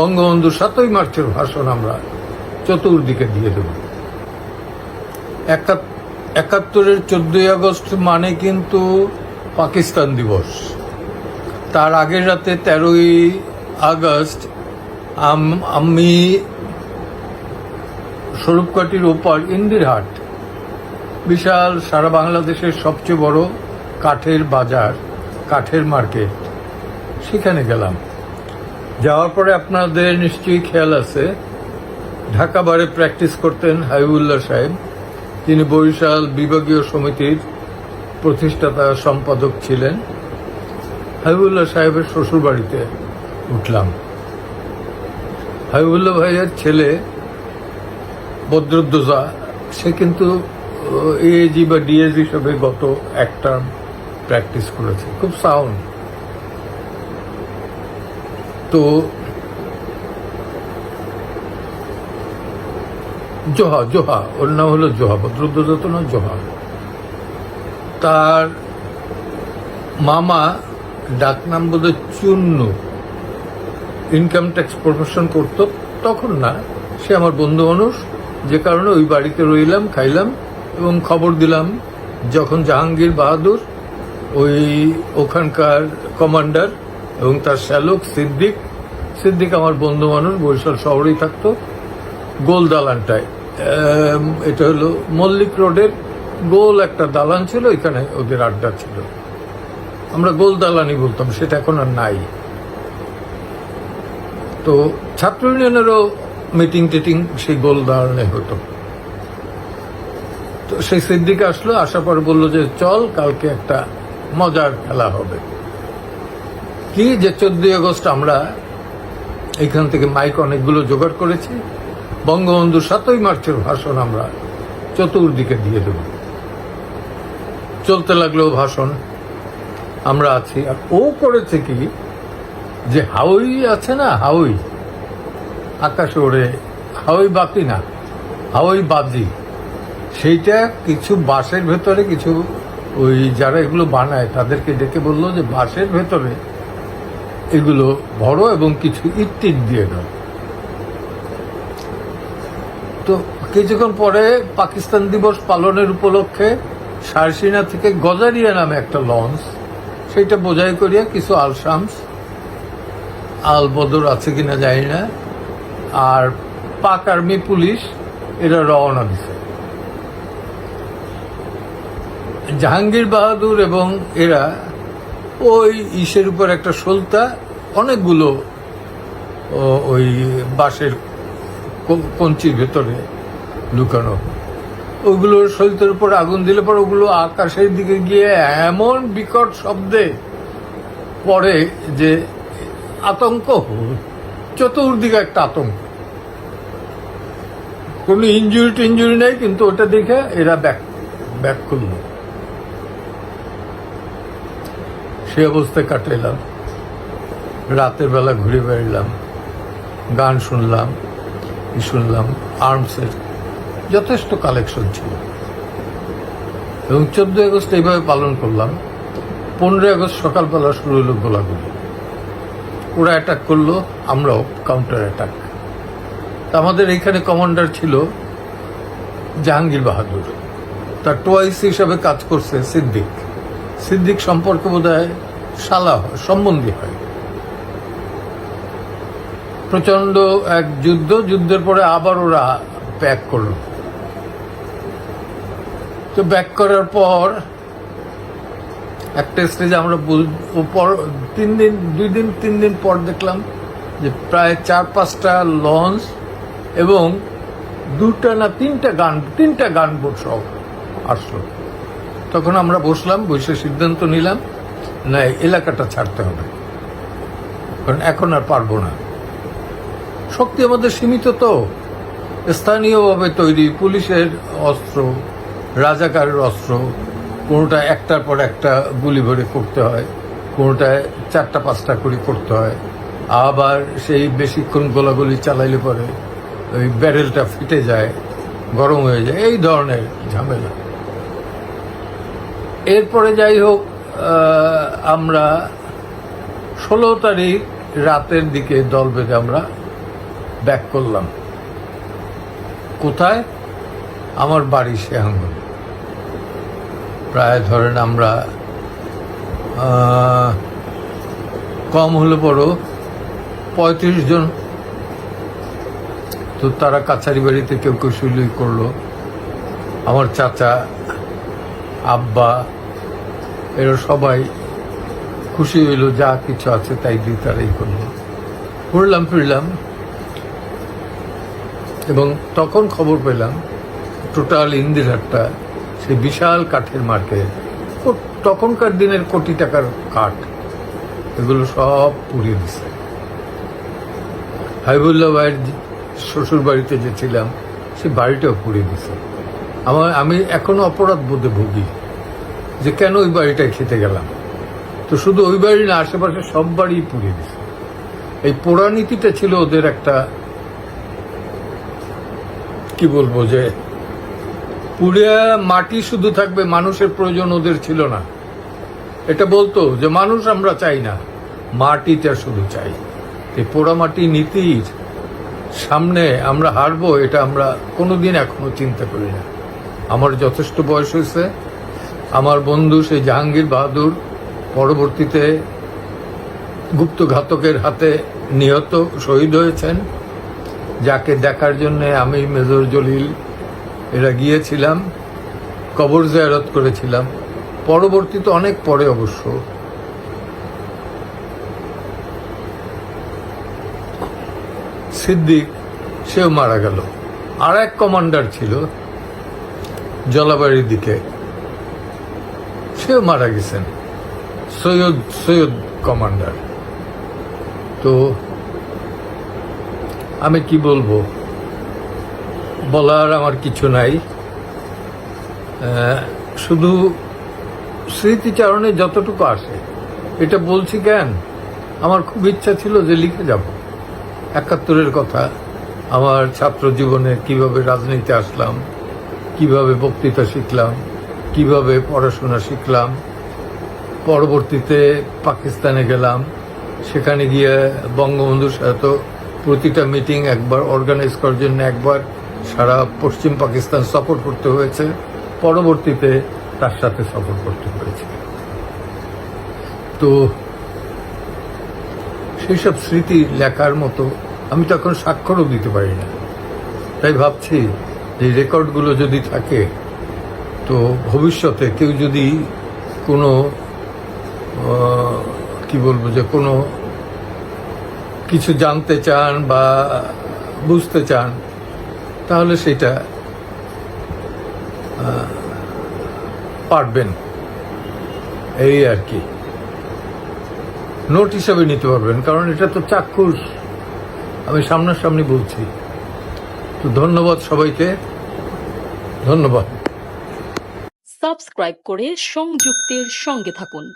বঙ্গবন্ধু সাতই মার্চের ভাষণ আমরা চতুর্দিকে দিয়ে দেব। একাত- একাত্তরের চোদ্দই আগস্ট মানে কিন্তু পাকিস্তান দিবস। তার আগের রাতে তেরোই আগস্ট আম- স্বরূপকাঠির ওপর ইন্দিরহাট, বিশাল সারা বাংলাদেশের সবচেয়ে বড় কাঠের বাজার, কাঠের মার্কেট, সেখানে গেলাম। যাওয়ার পরে আপনাদের নিশ্চয়ই খেয়াল আছে। ঢাকা বারে প্র্যাকটিস করতেন হাবিবুল্লাহ সাহেব। তিনি বরিশাল বিভাগীয় সমিতির প্রতিষ্ঠাতা সম্পাদক ছিলেন। হাবিবুল্লাহ সাহেবের শ্বশুর বাড়িতে উঠলাম। হাবিবুল্লাহ ভাইয়ের ছেলে বদ্রুদ্দোজা, সে কিন্তু এএজি বা ডিএস হিসেবে গত এক টার্ম প্র্যাকটিস করেছে। খুব সাউন্ড। তো জোহা জোহা, ওর নাম হলো জোহা বদ্রুদ্দোজা তো জোহা। তার মামা ডাক নাম বোধ চুন্নু। ইনকাম ট্যাক্স প্রফেশন করতো, তখন না, সে আমার বন্ধু মানুষ, যে কারণে ওই বাড়িতে রইলাম, খাইলাম এবং খবর দিলাম, যখন জাহাঙ্গীর বাহাদুর, ওই ওখানকার কমান্ডার এবং তার শ্যালক সিদ্দিক। সিদ্দিক আমার বন্ধু মানুষ, বরিশাল শহরেই থাকতো। গোল দালানটায় এটা হলো মল্লিক রোডের গোল একটা দালান ছিল এখানে ওদের আড্ডা ছিল। আমরা গোল দালানই বলতাম, সেটা এখন আর নাই। তো ছাত্র ইউনিয়নেরও মিটিং টিটিং সেই গোল দালানে হতো। তো সেই সিদ্দিক আসলো, আসার পর বলল যে, চল, কালকে একটা মজার খেলা হবে। কি যে চোদ্দই আগস্ট আমরা এখান থেকে মাইক অনেকগুলো জোগাড় করেছি। বঙ্গবন্ধু সাতই মার্চের ভাষণ আমরা চতুর্দিকে দিয়ে দেব। চলতে লাগল ভাষণ। আমরা আছি। আর ও করেছে কি যে হাওই আছে না, হাওই? আকাশে ওড়ে, হাওই বাকি না, হাওই বাজি। সেইটা কিছু বাসের ভেতরে, কিছু ওই যারা এগুলো বানায়, তাদেরকে ডেকে বলল যে বাসের ভেতরে এগুলো ভরো এবং কিছু টিট দিয়ে দাও তো কিছুক্ষণ পরে পাকিস্তান দিবস পালনের উপলক্ষে সারসিনা থেকে গজারিয়া নামে একটা লঞ্চ, সেটা বোঝাই করিয়া কিছু আলশামস আল বদর আছে কিনা জানি না, আর পাক আর্মি পুলিশ এরা রওনা দিছে। জাহাঙ্গীর বাহাদুর এবং এরা ওই ইসের উপর একটা সলতা, অনেকগুলো ওই বাঁশের কঞ্চির ভেতরে লুকানো। ওগুলো সলিতের উপর আগুন দিলে পর ওগুলো আকাশের দিকে গিয়ে এমন বিকট শব্দে পড়ে যে আতঙ্ক চতুর্দিকে একটা আতঙ্ক। কোনো ইঞ্জুরি টিঞ্জুরি নেই, কিন্তু ওটা দেখে এরা ব্যাক ব্যাক করল সে অবস্থায় কাটাইলাম। রাতের বেলা ঘুরে বেড়ালাম গান শুনলাম শুনলাম, আর্মসের যথেষ্ট কালেকশন ছিল। এবং চোদ্দই আগস্ট এইভাবে পালন করলাম। পনেরোই আগস্ট সকালবেলা শুরু হলো গোলাগুলি। ওরা অ্যাটাক করল, আমরাও কাউন্টার অ্যাটাক আমাদের এখানে কমান্ডার ছিল জাহাঙ্গীর বাহাদুর। তার টোয়াইস হিসাবে কাজ করছে সিদ্দিক। সিদ্দিক সম্পর্কে বোধ শালা সম্বন্ধী হয়। প্রচণ্ড এক যুদ্ধ, যুদ্ধের পরে আবার ওরা ব্যাক করল। তো ব্যাক করার পর একটা স্টেজে আমরা পর তিন দিন, দুই দিন, তিন দিন পর দেখলাম যে প্রায় চার, পাঁচটা লঞ্চ এবং দুটা না তিনটা গান তিনটা গান বোট সহ আসলো। তখন আমরা বসলাম, বসে সিদ্ধান্ত নিলাম, না এলাকাটা ছাড়তে হবে। কারণ এখন আর পারব না। শক্তি আমাদের সীমিত তো। স্থানীয়ভাবে তৈরি পুলিশের অস্ত্র, রাজাকারের অস্ত্র, কোনোটা একটার পর একটা গুলি ভরে করতে হয় কোনোটায় চারটা, পাঁচটা করে করতে হয়। আবার সেই বেশিক্ষণ গোলাগুলি চালাইলে পরে ওই ব্যারেলটা ফিটে যায়, গরম হয়ে যায়, এই ধরনের ঝামেলা। এরপরে যাই হোক আমরা ষোলো তারিখ রাতের দিকে দল বেঁধে আমরা ব্যাক করলাম। কোথায়? আমার বাড়ি আঙ্গুল প্রায় ধরেন আমরা কম হলে বড় পঁয়ত্রিশ জন। তো তারা কাছারি বাড়িতে কেউ কেউ শুলুই করল। আমার চাচা আব্বা, এরা সবাই খুশি হইল, যা কিছু আছে তাই দিয়ে তারাই করল। ঘুরলাম, ফিরলাম, এবং তখন খবর পেলাম, টোটাল ইন্দিরহাটটা সেই বিশাল কাঠের মার্কেট তখনকার দিনের কোটি টাকার কাঠ, এগুলো সব পুড়িয়ে দিছে। হাইবুল্লাহ ভাইয়ের শ্বশুর বাড়িতে যে ছিলাম, সে বাড়িটাও পুড়িয়ে দিছে। আমার, আমি এখনও অপরাধ বোধে ভুগি যে কেন ওই বাড়িটায় খেতে গেলাম। তো শুধু ওই বাড়ি না, আশেপাশে সব বাড়ি পুড়িয়ে দিছে। এই পোড়া নীতিটা ছিল ওদের একটা, কি বলব যে পুড়িয়া মাটি শুধু থাকবে, মানুষের প্রয়োজন ওদের ছিল না। এটা বলতো যে মানুষ আমরা চাই না, মাটিটা শুধু চাই। এই পোড়া মাটি নীতির সামনে আমরা হারবো, এটা আমরা কোনোদিন এখনও চিন্তা করি না। আমার যথেষ্ট বয়স হয়েছে। আমার বন্ধু সেই জাহাঙ্গীর বাহাদুর পরবর্তীতে গুপ্তঘাতকের হাতে নিহত শহীদ হয়েছেন। যাকে দেখার জন্য আমি মেজর জলিল এরা গিয়েছিলাম, কবর জিয়ারত করেছিলাম। পরবর্তীতে অনেক পরে অবশ্য। সিদ্দিক, সেও মারা গেল। আর এক কমান্ডার ছিল জলাবাড়ির দিকে। সেও মারা গেছেন। সৈয়দ সৈয়দ কমান্ডার। তো আমি কি বলব? বলার আমার কিছু নাই। শুধু স্মৃতিচারণে যতটুকু আসে এটা বলছি কেন? আমার খুব ইচ্ছা ছিল যে লিখে যাব। একাত্তরের কথা, আমার ছাত্র জীবনে কীভাবে রাজনীতি আসলাম কীভাবে বক্তৃতা শিখলাম, কীভাবে পড়াশোনা শিখলাম, পরবর্তীতে পাকিস্তানে গেলাম, সেখানে গিয়ে বঙ্গবন্ধুর সাথে প্রতিটা মিটিং একবার অর্গানাইজ করার জন্য একবার সারা পশ্চিম পাকিস্তান সফর করতে হয়েছে, পরবর্তীতে তার সাথে সফর করতে হয়েছে। তো সেই সব স্মৃতি লেখার মতো আমি তখন স্বাক্ষরও দিতে পারি না। তাই ভাবছি যে রেকর্ডগুলো যদি থাকে, তো ভবিষ্যতে কেউ যদি কোনো কি বলব যে কোনো কিছু জানতে চান বা বুঝতে চান, তাহলে সেটা পারবেন। এই আর কি। নোট হিসাবে নিতে পারবেন, কারণ এটা তো চাক্ষুষ। আমি সামনাসামনি বলছি। তো ধন্যবাদ সবাইকে। ধন্যবাদ। সাবস্ক্রাইব করে সংযুক্তের সঙ্গে থাকুন।